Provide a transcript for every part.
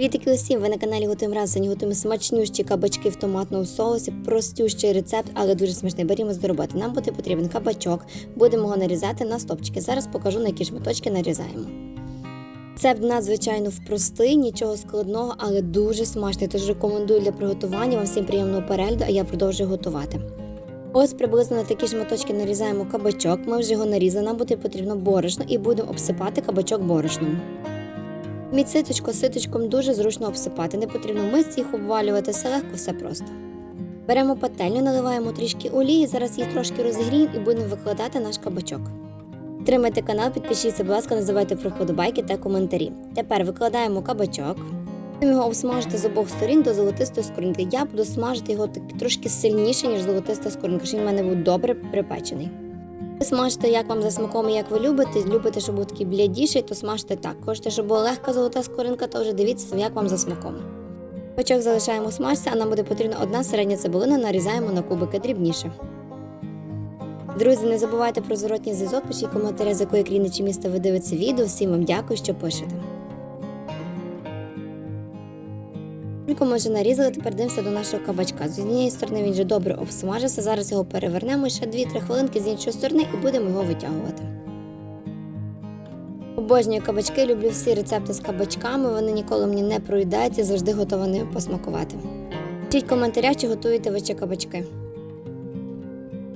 Вітики усім, ви на каналі Готуємо разом. Готуємо смачнющі кабачки в томатному соусі. Простющий рецепт, але дуже смачний. Берімо роботи. Нам буде потрібен кабачок. Будемо його нарізати на стопчики. Зараз покажу, на які шматочки нарізаємо. Рецепт надзвичайно простий, нічого складного, але дуже смачний. Тож рекомендую для приготування. Вам всім приємного перегляду, а я продовжую готувати. Ось приблизно на такі шматочки нарізаємо кабачок. Ми вже його нарізали. Нам буде потрібно борошно і будемо обсипати кабачок борошном. Міць ситочко ситочком дуже зручно обсипати. Не потрібно мисці їх обвалювати, все легко, все просто. Беремо пательню, наливаємо трішки олії, зараз їх трошки розігріємо і будемо викладати наш кабачок. Підтримайте канал, підпишіться, будь ласка, не забувайте про вподобайки та коментарі. Тепер викладаємо кабачок. Будемо його обсмажити з обох сторін до золотистої скоринки. Я буду смажити його трошки сильніше, ніж золотиста скоринка, щоб він в мене був добре припечений. Смажте, як вам за смаком і як ви любите. Любите, щоб був такий блядіший, то смажте так. Хочете, щоб була легка золота скоринка, то вже дивіться, як вам за смаком. Бачок залишаємо смажці, а нам буде потрібна одна середня цибулина, нарізаємо на кубики дрібніше. Друзі, не забувайте про зворотній зв'язок, пишіть коментарі, з якої країни чи міста ви дивитеся відео. Всім вам дякую, що пишете. Ми вже нарізали, тепер дивимося до нашого кабачка. З однієї сторони він вже добре обсмажився. Зараз його перевернемо ще 2-3 хвилинки з іншої сторони і будемо його витягувати. Обожнюю кабачки, люблю всі рецепти з кабачками, вони ніколи мені не проїдаються, завжди готова ними посмакувати. Пишіть в коментарях, чи готуєте ви ще кабачки.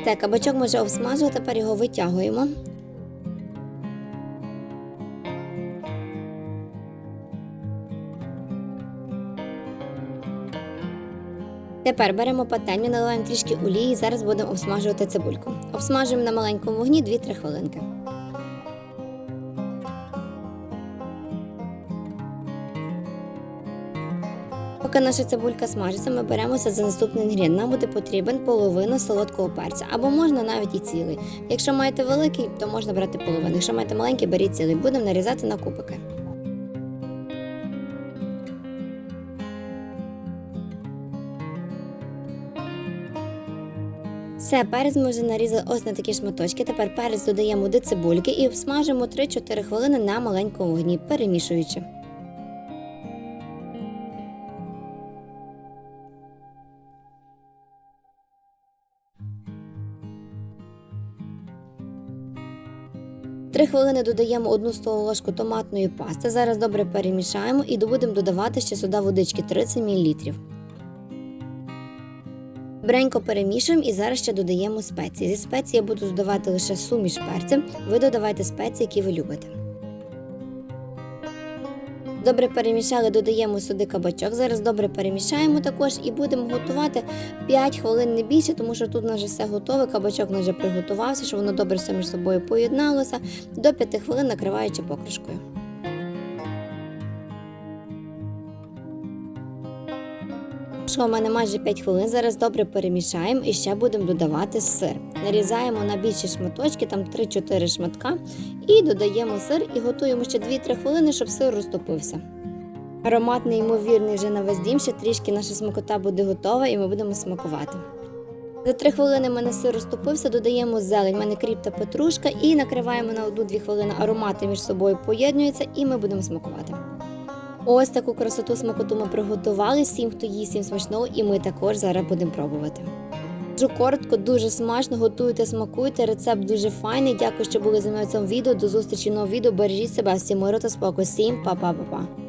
Так, кабачок ми вже обсмажили, тепер його витягуємо. Тепер беремо пательню, наливаємо трішки олії і зараз будемо обсмажувати цибульку. Обсмажуємо на маленькому вогні 2-3 хвилинки. Поки наша цибулька смажиться, ми беремося за наступний інгредієнт. Нам буде потрібен половина солодкого перця, або можна навіть і цілий. Якщо маєте великий, то можна брати половину. Якщо маєте маленький, беріть цілий. Будемо нарізати на кубики. Все, перець ми вже нарізали ось на такі шматочки. Тепер перець додаємо до цибульки і обсмажимо 3-4 хвилини на маленькому вогні, перемішуючи. Три хвилини додаємо одну столову ложку томатної пасти. Зараз добре перемішаємо і будемо додавати ще сюди водички 30 мл. Бренько перемішуємо і зараз ще додаємо спеції. Зі спеції я буду додавати лише суміш перцем. Ви додавайте спеції, які ви любите. Добре перемішали, додаємо сюди кабачок. Зараз добре перемішаємо також і будемо готувати 5 хвилин не більше, тому що тут вже все готове. Кабачок вже приготувався, щоб воно добре все між собою поєдналося. До 5 хвилин накриваючи покришкою. Що у мене майже 5 хвилин. Зараз добре перемішаємо і ще будемо додавати сир. Нарізаємо на більші шматочки, там 3-4 шматка, і додаємо сир і готуємо ще 2-3 хвилини, щоб сир розтопився. Аромат неймовірний вже на весь дім, ще трішки наша смакота буде готова і ми будемо смакувати. За 3 хвилини в мене сир розтопився, додаємо зелень, в мене кріп та петрушка і накриваємо на 1-2 хвилини аромати між собою поєднуються і ми будемо смакувати. Ось таку красоту смакоту ми приготували. Всім, хто їсть, всім смачного, і ми також зараз будемо пробувати. Дуже коротко, дуже смачно, готуйте, смакуйте. Рецепт дуже файний. Дякую, що були зі мною в цьому відео. До зустрічі в новому відео. Бережіть себе, всім миру та спокою. Всім па-па-па-па.